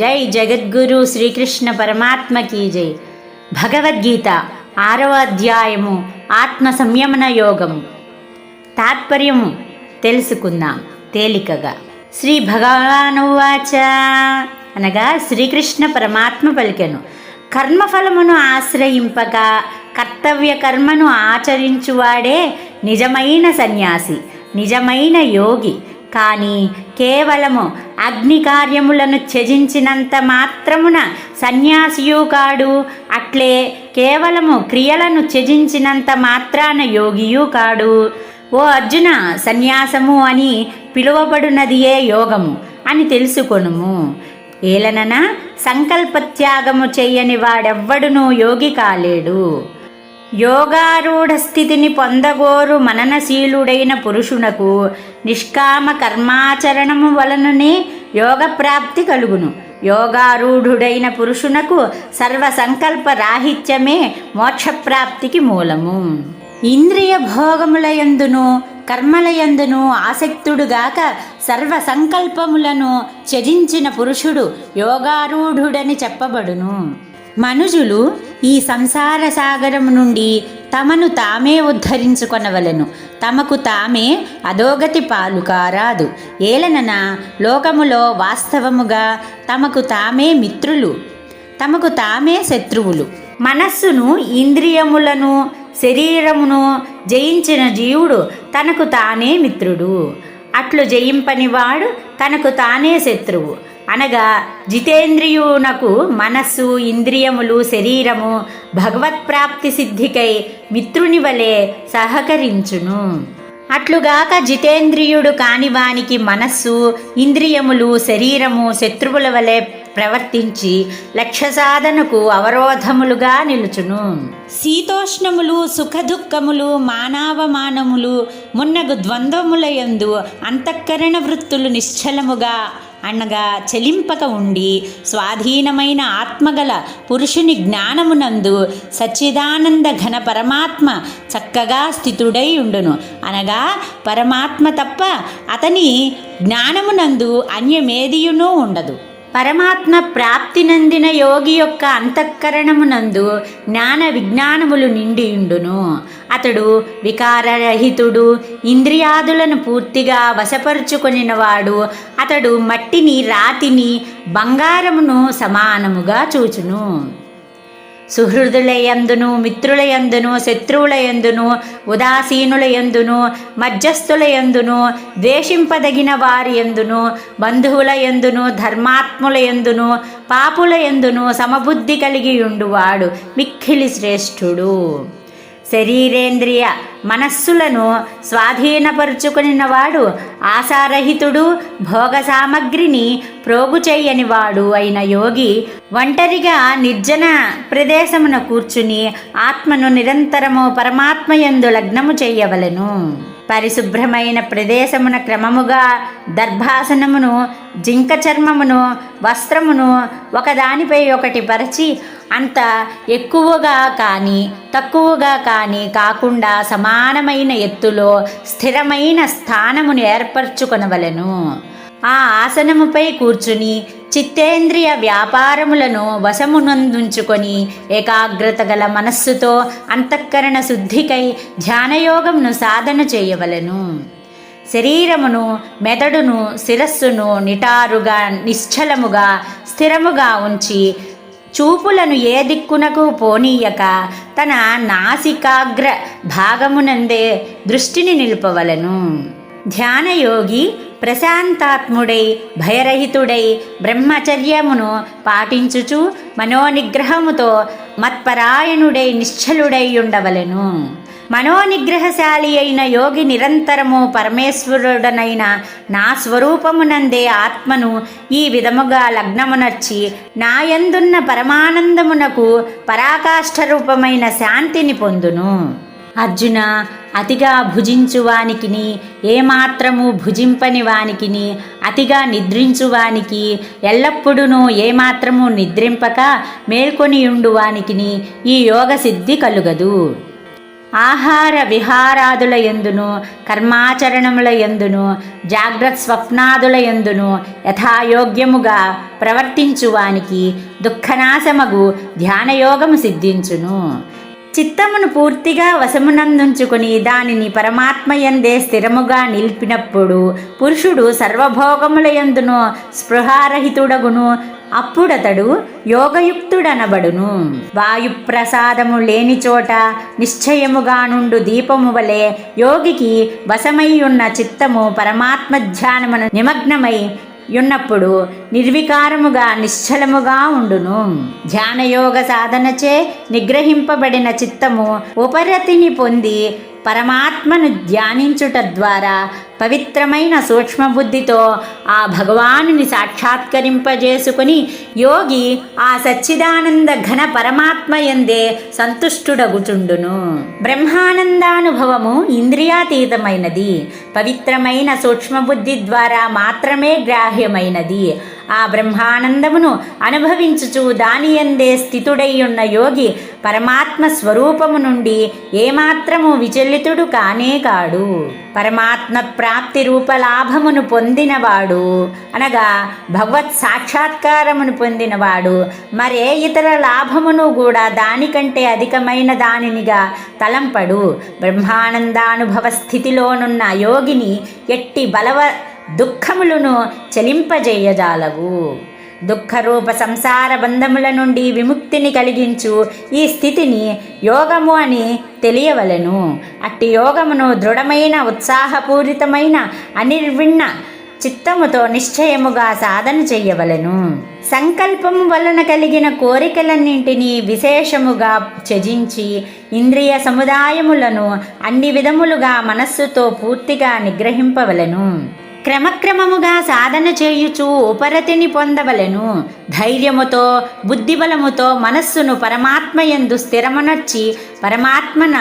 జై జగద్గురు శ్రీకృష్ణ పరమాత్మకి జై. భగవద్గీత ఆరవ అధ్యాయము ఆత్మ సంయమన యోగము తాత్పర్యము తెలుసుకుందాం తేలికగా. శ్రీ భగవానువాచ అనగా శ్రీకృష్ణ పరమాత్మ పలికెను. కర్మఫలమును ఆశ్రయింపక కర్తవ్య కర్మను ఆచరించువాడే నిజమైన సన్యాసి నిజమైన యోగి. కానీ కేవలము అగ్ని కార్యములను త్యజించినంత మాత్రమున సన్యాసియు కాడు. అట్లే కేవలము క్రియలను త్యజించినంత మాత్రాన యోగియు కాడు. ఓ అర్జున సన్యాసము అని పిలువబడునదియే యోగము అని తెలుసుకొనుము. ఏలనన సంకల్పత్యాగము చెయ్యని వాడెవ్వడునూ యోగి కాలేడు. యోగారూఢ స్థితిని పొందగోరు మననశీలుడైన పురుషునకు నిష్కామ కర్మాచరణము వలననే యోగ ప్రాప్తి కలుగును. యోగారూఢుడైన పురుషునకు సర్వ సంకల్ప రాహిత్యమే మోక్షప్రాప్తికి మూలము. ఇంద్రియ భోగములయందును కర్మలయందును ఆసక్తుడుగాక సర్వ సంకల్పములను త్యజించిన పురుషుడు యోగారూఢుడని చెప్పబడును. మనుజులు ఈ సంసార సాగరం నుండి తమను తామే ఉద్ధరించుకొనవలెను. తమకు తామే అధోగతి పాలు కారాదు. ఏలనన లోకములో వాస్తవముగా తమకు తామే మిత్రులు తమకు తామే శత్రువులు. మనస్సును ఇంద్రియములను శరీరమును జయించిన జీవుడు తనకు తానే మిత్రుడు. అట్లు జయింపనివాడు తనకు తానే శత్రువు. అనగా జితేంద్రియునకు మనస్సు ఇంద్రియములు శరీరము భగవత్ప్రాప్తి సిద్ధికై మిత్రుని వలె సహకరించును. అట్లుగాక జితేంద్రియుడు కానివానికి మనస్సు ఇంద్రియములు శరీరము శత్రువుల వలె ప్రవర్తించి లక్ష్య సాధనకు అవరోధములుగా నిలుచును. శీతోష్ణములు సుఖదుఖములు మానవమానములు మున్నగు ద్వంద్వములయందు అంతఃకరణ వృత్తులు నిశ్చలముగా అనగా చెలింపక ఉండి స్వాధీనమైన ఆత్మగల పురుషుని జ్ఞానమునందు సచ్చిదానంద ఘన పరమాత్మ చక్కగా స్థితుడై ఉండును. అనగా పరమాత్మ తప్ప అతని జ్ఞానమునందు అన్యమేదియునూ ఉండదు. పరమాత్మ ప్రాప్తి నందిన యోగి యొక్క అంతఃకరణమునందు జ్ఞాన విజ్ఞానములు నిండియుండును అతడు వికారరహితుడు ఇంద్రియాదులను పూర్తిగా వశపరుచుకొనినవాడు. అతడు మట్టిని రాతిని బంగారమును సమానముగా చూచును. సుహృదులయందును మిత్రులయందును శత్రువులయందును ఉదాసీనులయందును మధ్యస్థులయందును ద్వేషింపదగిన వారి ఎందును బంధువులయందును ధర్మాత్ములయందును పాపులయందును సమబుద్ధి కలిగి ఉండువాడు మిక్కిలి శ్రేష్ఠుడు. శరీరేంద్రియ మనస్సులను స్వాధీనపరుచుకునినవాడు ఆశారహితుడు భోగ సామగ్రిని ప్రోగు చేయనివాడు అయిన యోగి ఒంటరిగా నిర్జన ప్రదేశమున కూర్చుని ఆత్మను నిరంతరము పరమాత్మయందు లగ్నము చేయవలెను. పరిశుభ్రమైన ప్రదేశమున క్రమముగా దర్భాసనమును జింక చర్మమును వస్త్రమును ఒకదానిపై ఒకటి పరిచి అంత ఎక్కువగా కానీ తక్కువగా కానీ కాకుండా సమానమైన ఎత్తులో స్థిరమైన స్థానమును ఏర్పరచుకొనవలను. ఆ ఆసనముపై కూర్చుని చిత్తేంద్రియ వ్యాపారములను వశమునందుంచుకొని ఏకాగ్రత గల మనస్సుతో అంతఃకరణ శుద్ధికై ధ్యానయోగమును సాధన చేయవలెను. శరీరమును మెదడును శిరస్సును నిటారుగా నిశ్చలముగా స్థిరముగా ఉంచి చూపులను ఏ దిక్కునకు పోనీయక తన నాసికాగ్ర భాగమునందే దృష్టిని నిలుపవలను. ధ్యానయోగి ప్రశాంతాత్ముడై భయరహితుడై బ్రహ్మచర్యమును పాటించుచు మనోనిగ్రహముతో మత్పరాయణుడై నిశ్చలుడై ఉండవలెను. మనోనిగ్రహశాలి అయిన యోగి నిరంతరము పరమేశ్వరుడనైన నా స్వరూపమునందే ఆత్మను ఈ విధముగా లగ్నమునర్చి నాయందున్న పరమానందమునకు పరాకాష్ఠ రూపమైన శాంతిని పొందును. అర్జున అతిగా భుజించువానికిని ఏమాత్రము భుజింపని వానికిని అతిగా నిద్రించువానికి ఎల్లప్పుడూ ఏమాత్రము నిద్రింపక మేల్కొని ఉండువానికిని ఈ యోగ సిద్ధి కలుగదు. ఆహార విహారాదుల ఎందును కర్మాచరణముల ఎందును జాగ్రత్త స్వప్నాదుల ఎందును యథాయోగ్యముగా ప్రవర్తించువానికి దుఃఖనాశమగు ధ్యానయోగము సిద్ధించును. చిత్తమును పూర్తిగా వశమునందుంచుకుని దానిని పరమాత్మయందే స్థిరముగా నిలిపినప్పుడు పురుషుడు సర్వభోగముల యందును స్పృహారహితుడగును. అప్పుడతడు యోగయుక్తుడనబడును. వాయుప్రసాదము లేని చోట నిశ్చయముగా నుండు దీపము వలె యోగికి వశమై ఉన్న చిత్తము పరమాత్మ ధ్యానమును నిమగ్నమై యున్నప్పుడు నిర్వికారముగా నిశ్చలముగా ఉండును. ధ్యానయోగ సాధనచే నిగ్రహింపబడిన చిత్తము ఉపరతిని పొంది పరమాత్మను ధ్యానించుట ద్వారా పవిత్రమైన సూక్ష్మబుద్ధితో ఆ భగవానుని సాక్షాత్కరింపజేసుకుని యోగి ఆ సచ్చిదానంద ఘన పరమాత్మ ఎందే సంతుష్టుడగుచుండును. బ్రహ్మానందానుభవము ఇంద్రియాతీతమైనది. పవిత్రమైన సూక్ష్మబుద్ధి ద్వారా మాత్రమే గ్రాహ్యమైనది. ఆ బ్రహ్మానందమును అనుభవించుచు దాని ఎందే యోగి పరమాత్మ స్వరూపము నుండి ఏమాత్రము విచలితుడు కానే కాడు. పరమాత్మ ప్రాప్తి రూపలాభమును పొందినవాడు అనగా భగవత్ సాక్షాత్కారమును పొందినవాడు. మరే ఇతర లాభమును కూడా దానికంటే అధికమైన దానినిగా తలంపడు. బ్రహ్మానందానుభవ స్థితిలోనున్న యోగిని ఎట్టి బలవ దుఃఖములను చలింపజేయజాలవు దుఃఖరూప సంసార బంధముల నుండి విముక్తిని కలిగించు ఈ స్థితిని యోగము అని తెలియవలెను. అట్టి యోగమును దృఢమైన ఉత్సాహపూరితమైన అనిర్విణ చిత్తముతో నిశ్చయముగా సాధన చెయ్యవలెను సంకల్పము వలన కలిగిన కోరికలన్నింటినీ విశేషముగా త్యజించి ఇంద్రియ సముదాయములను అన్ని విధములుగా మనస్సుతో పూర్తిగా నిగ్రహింపవలెను. క్రమక్రమముగా సాధన చేయుచు ఉపరతిని పొందవలెను. ధైర్యముతో బుద్ధిబలముతో మనస్సును పరమాత్మయందు స్థిరమునర్చి పరమాత్మన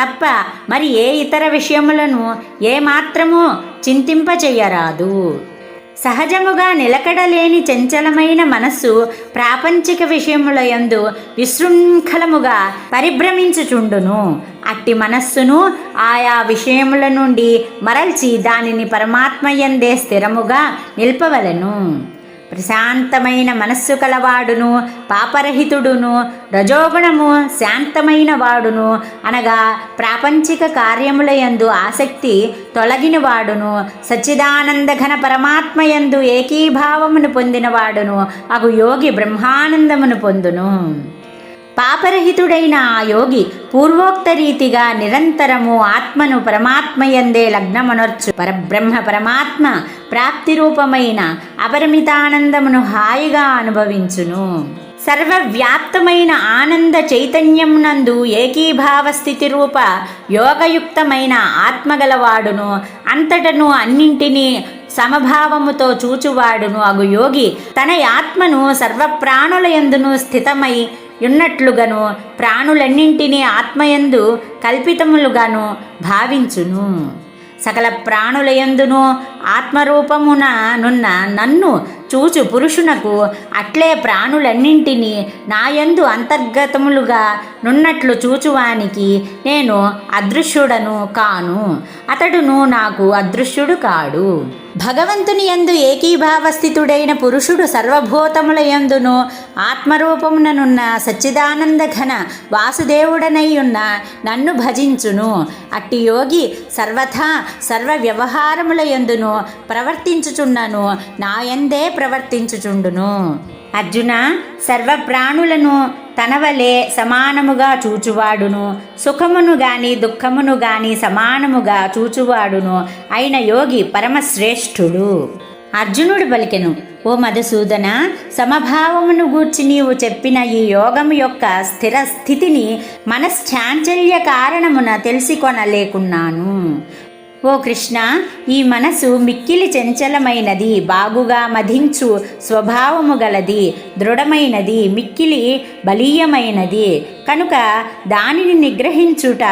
తప్ప మరి ఏ ఇతర విషయములను ఏమాత్రము చింతింపచేయరాదు సహజముగా నిలకడలేని చంచలమైన మనస్సు ప్రాపంచిక విషయముల యందు విశృంఖలముగా పరిభ్రమించుచుండును. అట్టి మనస్సును ఆయా విషయముల నుండి మరల్చి దానిని పరమాత్మయందే స్థిరముగా నిల్పవలెను. ప్రశాంతమైన మనస్సు కలవాడును పాపరహితుడును రజోగుణము శాంతమైన వాడును అనగా ప్రాపంచిక కార్యములయందు ఆసక్తి తొలగిన వాడును సచ్చిదానంద ఘన పరమాత్మయందు ఏకీభావమును పొందినవాడును అగు యోగి బ్రహ్మానందమును పొందును. పాపరహితుడైన ఆ యోగి పూర్వోక్త రీతిగా నిరంతరము ఆత్మను పరమాత్మయందే లగ్నమనర్చు. పరబ్రహ్మ పరమాత్మ ప్రాప్తి రూపమైన అపరిమితానందమును హాయిగా అనుభవించును. సర్వవ్యాప్తమైన ఆనంద చైతన్యమునందు ఏకీభావ స్థితి రూప యోగయుక్తమైన ఆత్మగలవాడును అంతటను అన్నింటినీ సమభావముతో చూచువాడును అగు యోగి. తన ఆత్మను సర్వప్రాణుల యందును స్థితమై ఉన్నట్లుగాను ప్రాణులన్నింటినీ ఆత్మయందు కల్పితములుగాను భావించును. సకల ప్రాణులయందును ఆత్మరూపమున నున్న నన్ను చూచు పురుషునకు అట్లే ప్రాణులన్నింటినీ నాయందు అంతర్గతములుగా నున్నట్లు చూచువానికి నేను అదృశ్యుడను కాను. అతడును నాకు అదృశ్యుడు కాడు. భగవంతుని యందు ఏకీభావస్థితుడైన పురుషుడు సర్వభూతముల యందును ఆత్మరూపముననున్న సచ్చిదానంద ఘన వాసుదేవుడనయ్యున్న నన్ను భజించును. అట్టి యోగి సర్వథా సర్వ వ్యవహారముల యందును ప్రవర్తించుచున్నను నాయందే ప్రవర్తించుచుండును. అర్జున సర్వ ప్రాణులను తన వలె సమానముగా చూచువాడును. సుఖమును గాని దుఃఖమును గాని సమానముగా చూచువాడును. అయిన యోగి పరమశ్రేష్ఠుడు. అర్జునుడు పలికెను ఓ మధుసూదన సమభావమును గూర్చి నీవు చెప్పిన ఈ యోగం యొక్క స్థిర స్థితిని మనశ్చాంచల్య కారణమున తెలిసికొనలేకున్నాను. ఓ కృష్ణ ఈ మనసు మిక్కిలి చంచలమైనది బాగుగా మధించు స్వభావము గలది దృఢమైనది మిక్కిలి బలీయమైనది. కనుక దానిని నిగ్రహించుట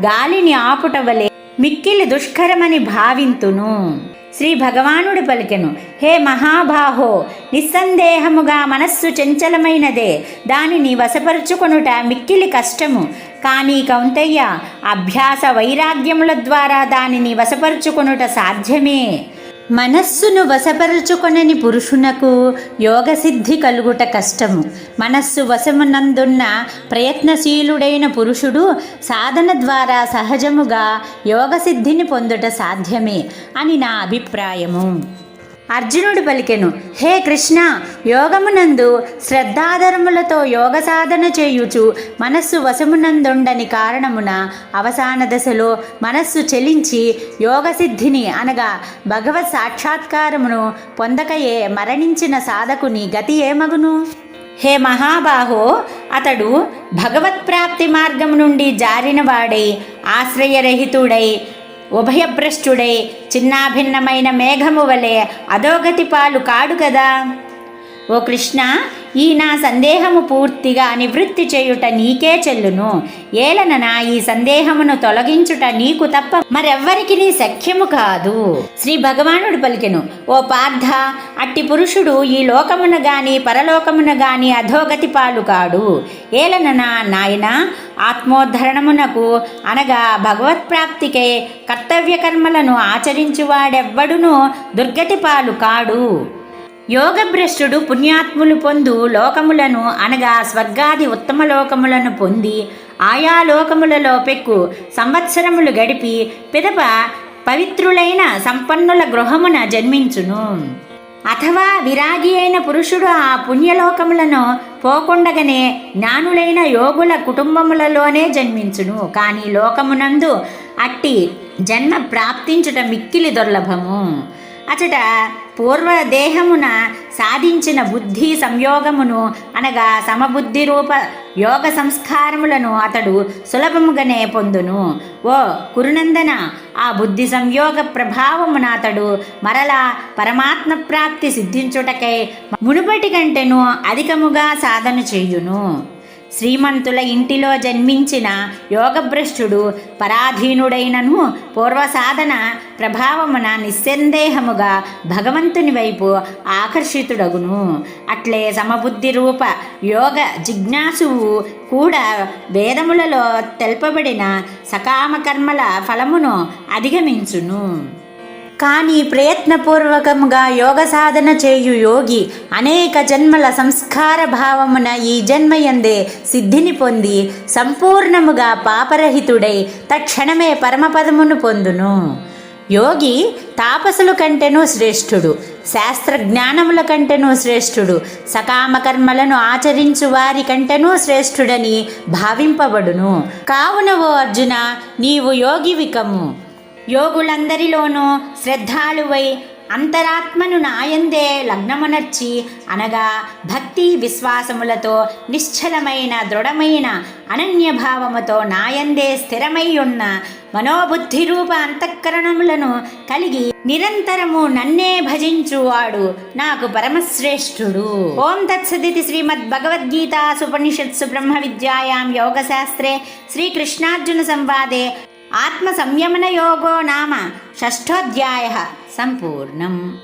గాలిని ఆపుట వలె మిక్కిలి దుష్కరమని భావింతును. శ్రీ భగవానుడు పలికెను. హే మహాబాహో నిస్సందేహముగా మనస్సు చంచలమైనదే. దానిని వశపరుచుకొనుట మిక్కిలి కష్టము. కానీ కౌంతయ్య అభ్యాస వైరాగ్యముల ద్వారా దానిని వశపరుచుకొనుట సాధ్యమే. మనస్సును వశపరుచుకొనని పురుషునకు యోగసిద్ధి కలుగుట కష్టము. మనస్సు వశమునందున్న ప్రయత్నశీలుడైన పురుషుడు సాధన ద్వారా సహజముగా యోగసిద్ధిని పొందుట సాధ్యమే అని నా అభిప్రాయము. అర్జునుడు పలికెను హే కృష్ణ యోగమునందు శ్రద్ధాధరములతో యోగ సాధన చేయుచు మనస్సు వశమునందుండని కారణమున అవసాన దశలో మనస్సు చెలించి యోగసిద్ధిని అనగా భగవత్ సాక్షాత్కారమును పొందకయే మరణించిన సాధకుని గతి ఏమగును? హే మహాబాహో అతడు భగవత్ప్రాప్తి మార్గం నుండి జారినవాడై ఆశ్రయరహితుడై ఉభయభ్రష్టుడై చిన్నాభిన్నమైన మేఘము వలె అధోగతి పాలు కాడు కదా. ఓ కృష్ణ ఈ నా సందేహము పూర్తిగా నివృత్తి చేయుట నీకే చెల్లును. ఏలననా ఈ సందేహమును తొలగించుట నీకు తప్ప మరెవ్వరికి నీ సఖ్యము కాదు. శ్రీ భగవానుడు పలికెను ఓ పార్థ అట్టి పురుషుడు ఈ లోకమున గాని పరలోకమున గాని అధోగతి పాలు కాడు. ఏలననా నాయన ఆత్మోద్ధరణమునకు అనగా భగవత్ప్రాప్తికే కర్తవ్య కర్మలను ఆచరించువాడెవ్వడును దుర్గతి పాలు కాడు. యోగభ్రష్టుడు పుణ్యాత్ములు పొందు లోకములను అనగా స్వర్గాది ఉత్తమ లోకములను పొంది ఆయా లోకములలో పెక్కు సంవత్సరములు గడిపి పిదప పవిత్రులైన సంపన్నుల గృహమున జన్మించును. అథవా విరాగి అయిన పురుషుడు ఆ పుణ్యలోకములను పోకుండగనే జ్ఞానులైన యోగుల కుటుంబములలోనే జన్మించును. కానీ లోకమునందు అట్టి జన్మ ప్రాప్తించుట మిక్కిలి దుర్లభము. అచట పూర్వ దేహమున సాధించిన బుద్ధి సంయోగమును అనగా సమబుద్ధి రూప యోగ సంస్కారములను అతడు సులభముగానే పొందును. ఓ కురునందన ఆ బుద్ధి సంయోగ ప్రభావమున అతడు మరలా పరమాత్మ ప్రాప్తి సిద్ధించుటకై మునుపటి కంటెను అధికముగా సాధన చేయును. శ్రీమంతుల ఇంటిలో జన్మించిన యోగభ్రష్టుడు పరాధీనుడైనను పూర్వసాధన ప్రభావమున నిస్సందేహముగా భగవంతుని వైపు ఆకర్షితుడగును. అట్లే సమబుద్ధి రూప యోగ జిజ్ఞాసువు కూడా వేదములలో తెలుపబడిన సకామకర్మల ఫలమును అధిగమించును. కానీ ప్రయత్నపూర్వకంగా యోగ సాధన చేయు యోగి అనేక జన్మల సంస్కార భావమున ఈ జన్మయందే సిద్ధిని పొంది సంపూర్ణముగా పాపరహితుడై తక్షణమే పరమపదమును పొందును. యోగి తాపసుల కంటెను శ్రేష్ఠుడు శాస్త్ర జ్ఞానముల కంటెను శ్రేష్ఠుడు సకామ కర్మలను ఆచరించు వారి కంటెను శ్రేష్ఠుడని భావింపబడును. కావున ఓ అర్జున నీవు యోగివికము. యోగులందరిలోనూ శ్రద్ధాళువై అంతరాత్మను నాయందే లగ్నమునర్చి అనగా భక్తి విశ్వాసములతో నిశ్చలమైన దృఢమైన అనన్యభావముతో నాయందే స్థిరమైయున్న మనోబుద్ధి రూప అంతఃకరణములను కలిగి నిరంతరము నన్నే భజించువాడు నాకు పరమశ్రేష్ఠుడు. ఓం తత్సదితి శ్రీమద్ భగవద్గీతాసుపనిషత్సు బ్రహ్మ విద్యాయాం యోగశాస్త్రే శ్రీకృష్ణార్జున సంవాదే ఆత్మ సంయమన నామ షష్ఠోధ్యాయ. సంపూర్ణం.